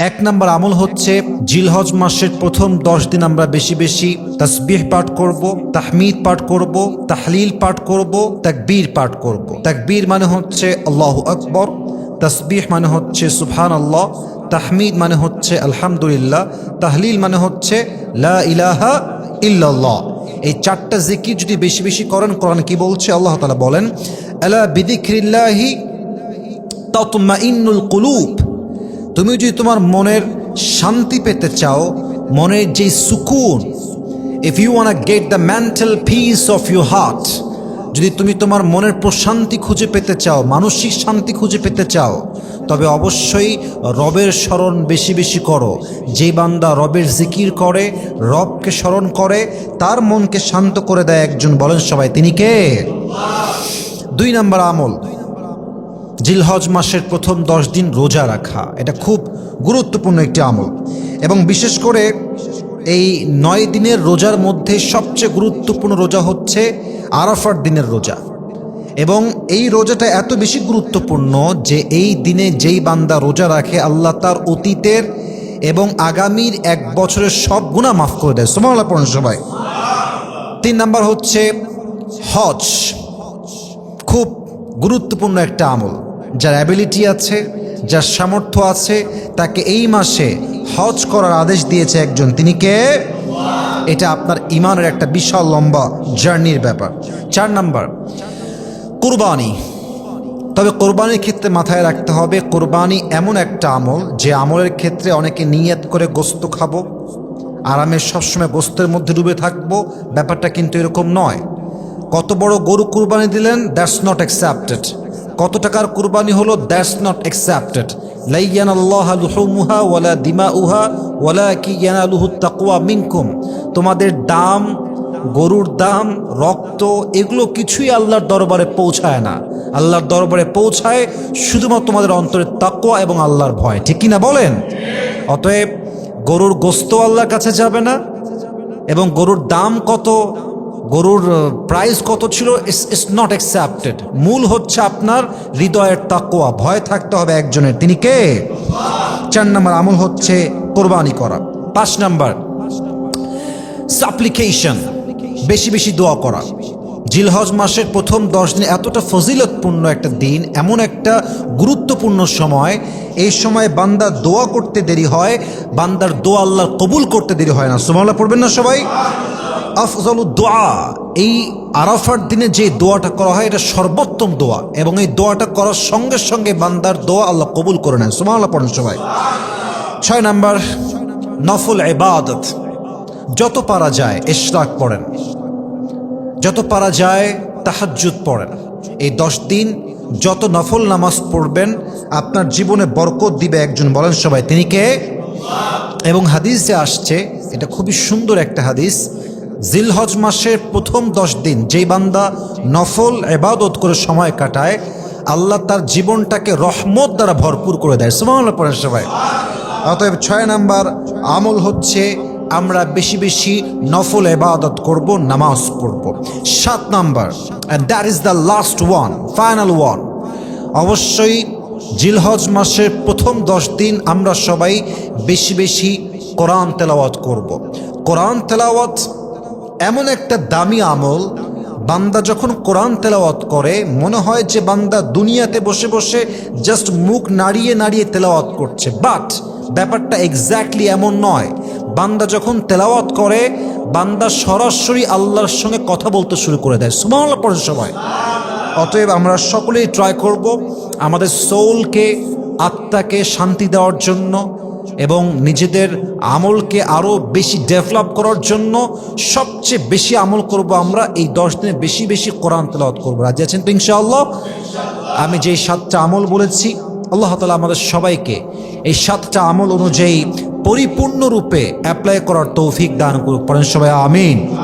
এক নম্বর আমল হচ্ছে জিলহজ মাসের প্রথম দশ দিন আমরা বেশি বেশি তসবিহ পাঠ করব, তাহমিদ পাঠ করব, তাহলিল পাঠ করব, তাকবীর পাঠ করব। তাকবীর মানে হচ্ছে আল্লাহ আকবর, তসবিহ মানে হচ্ছে সুবহান আল্লাহ তাহমিদ মানে হচ্ছে আলহামদুলিল্লাহ, তাহলিল মানে হচ্ছে লা ইলাহা ইল্লাল্লাহ। এই চারটা জিকির যদি বেশি বেশি করেন, কোরআন কি বলছে? আল্লাহ তালা বলেন, আলা বিদিক্রিল্লাহি তাতমাইন্নুল কুলুব। তুমি যদি তোমার মনের শান্তি পেতে চাও, মনের যে সুকুন if you want get the mental peace of your heart যদি তুমি তোমার মনের প্রশান্তি খুঁজে পেতে চাও, মানসিক শান্তি খুঁজে পেতে চাও, তবে অবশ্যই রবের স্মরণ বেশি বেশি করো। যে বান্দা রবের জিকির করে, রবকে স্মরণ করে, তার মনকে শান্ত করে দেয় একজন। বলেন সবাই, তিনি কে? দুই নম্বর আমল। জিলহজ মাসের প্রথম দশ দিন রোজা রাখা। এটা খুব গুরুত্বপূর্ণ একটি আমল। এবং বিশেষ করে এই নয় দিনের রোজার মধ্যে সবচেয়ে গুরুত্বপূর্ণ রোজা হচ্ছে আরাফার দিনের রোজা। এবং এই রোজাটা এত বেশি গুরুত্বপূর্ণ যে এই দিনে যেই বান্দা রোজা রাখে, আল্লাহ তার অতীতের এবং আগামীর এক বছরের সব গুণা মাফ করে দেয়। সোমাল্লা পড়েন সবাই। তিন নাম্বার হচ্ছে হজ। খুব গুরুত্বপূর্ণ একটা আমল। যার অ্যাবিলিটি আছে, যার সামর্থ্য আছে, তাকে এই মাসে হজ করার আদেশ দিয়েছে একজন। তিনি কে? এটা আপনার ইমানের একটা বিশাল লম্বা জার্নির ব্যাপার। চার নাম্বার, কুরবানি। তবে কোরবানির ক্ষেত্রে মাথায় রাখতে হবে, কোরবানি এমন একটা আমল যে আমলের ক্ষেত্রে অনেকে নিয়ত করে গোস্ত খাব, আরামে সবসময় গোস্তের মধ্যে ডুবে থাকব, ব্যাপারটা কিন্তু এরকম নয়। কত বড় গরু কুরবানি দিলেন দ্যাটস নট অ্যাকসেপ্টেড কত টাকার কুরবানি হলো? দ্যাটস নট অ্যাকসেপ্টেড লাইয়ান আল্লাহ লুহুমুহা ওয়ালা দিমা উহা ওয়ালা কি ইয়ানালুহু তাকওয়া মিনকুম। তোমাদের দাম, গরুর দাম, রক্ত, এগুলো কিছুই আল্লাহর দরবারে পৌঁছায় না। আল্লাহর দরবারে পৌঁছায় শুধুমাত্র তোমাদের অন্তরের তাকওয়া এবং আল্লাহর ভয়। ঠিক কিনা বলেন? অতএব গরুর গোস্ত আল্লাহর কাছে যাবে না এবং গরুর দাম কত? গরুর প্রাইস কত ছিল? ইস ইস নট অ্যাকসেপ্টেড মূল হচ্ছে আপনার হৃদয়ের তাকোয়া ভয় থাকতে হবে একজনের। তিনি কে? চার নম্বর আমল হচ্ছে কোরবানি করা। পাঁচ নাম্বার সাপ্লিকেশন বেশি বেশি দোয়া করা। জিলহজ মাসের প্রথম দশ দিন এতটা ফজিলতপূর্ণ একটা দিন, এমন একটা গুরুত্বপূর্ণ সময়। এই সময় বান্দার দোয়া করতে দেরি হয়, বান্দার দোয়া আল্লাহ কবুল করতে দেরি হয় না। সুমাল্লাহ পড়বেন না সবাই? আফজল দোয়া। এই আরাফার দিনে যে দোয়াটা করা হয়, এটা সর্বোত্তম দোয়া। এবং এই দোয়াটা করার সঙ্গে সঙ্গে বান্দার দোয়া আল্লাহ কবুল করে নেন। সুমাল্লাহ পড়েন সবাই। ছয় নাম্বার, নফল এবাদত যত পারা যায়, ইশরাক পড়েন। যত পারা যায়, তাহাজ্জুদ পড়েন। এই দশ দিন যত নফল নামাজ পড়বেন, আপনার জীবনে বরকত দিবে একজন। বলেন সবাই, তিনি কে? এবং হাদিসে আসছে, এটা খুবই সুন্দর একটা হাদিস জিলহজ মাসের প্রথম দশ দিন যেই বান্দা নফল এবাদত করে সময় কাটায়, আল্লাহ তার জীবনটাকে রহমত দ্বারা ভরপুর করে দেয়। পড়েন সবাই। অতএব ছয় নাম্বার, আমল হচ্ছে আমরা বেশি বেশি নফল এবাদত করব, নামাজ পড়ব। সাত number and that is the last one final one অবশ্যই জিলহজ মাসের প্রথম দশ দিন আমরা সবাই বেশি বেশি কোরআন তেলাওয়াত করব। কোরআন তেলাওয়াত এমন একটা দামি আমল বান্দা যখন কোরআন তেলাওয়াত করে, মনে হয় যে বান্দা দুনিয়াতে বসে বসে জাস্ট মুখ নাড়িয়ে নাড়িয়ে তেলাওয়াত করছে। বাট ব্যাপারটা এক্স্যাক্টলি এমন নয়। বান্দা যখন তেলাওয়াত করে, বান্দা সরাসরি আল্লাহর সঙ্গে কথা বলতে শুরু করে দেয়। সুমাল্লা পড়ে সবাই। অতএব আমরা সকলেই ট্রাই করব আমাদের সোলকে আত্মাকে শান্তি দেওয়ার জন্য। এবং নিজেদের আমলকে আরও বেশি ডেভেলপ করার জন্য সবচেয়ে বেশি আমল করব আমরা এই দশ দিনে বেশি বেশি কোরআন তেলাওয়াত করব। রাজি আছেন তো ইনশাআল্লাহ? আমি যেই সাতটা আমল বলেছি, আল্লাহ তালা আমাদের সবাইকে এই সাতটা আমল অনুযায়ী পরিপূর্ণরূপে অ্যাপ্লাই করার তৌফিক দান করুক। পড়েন সবাই, আমিন।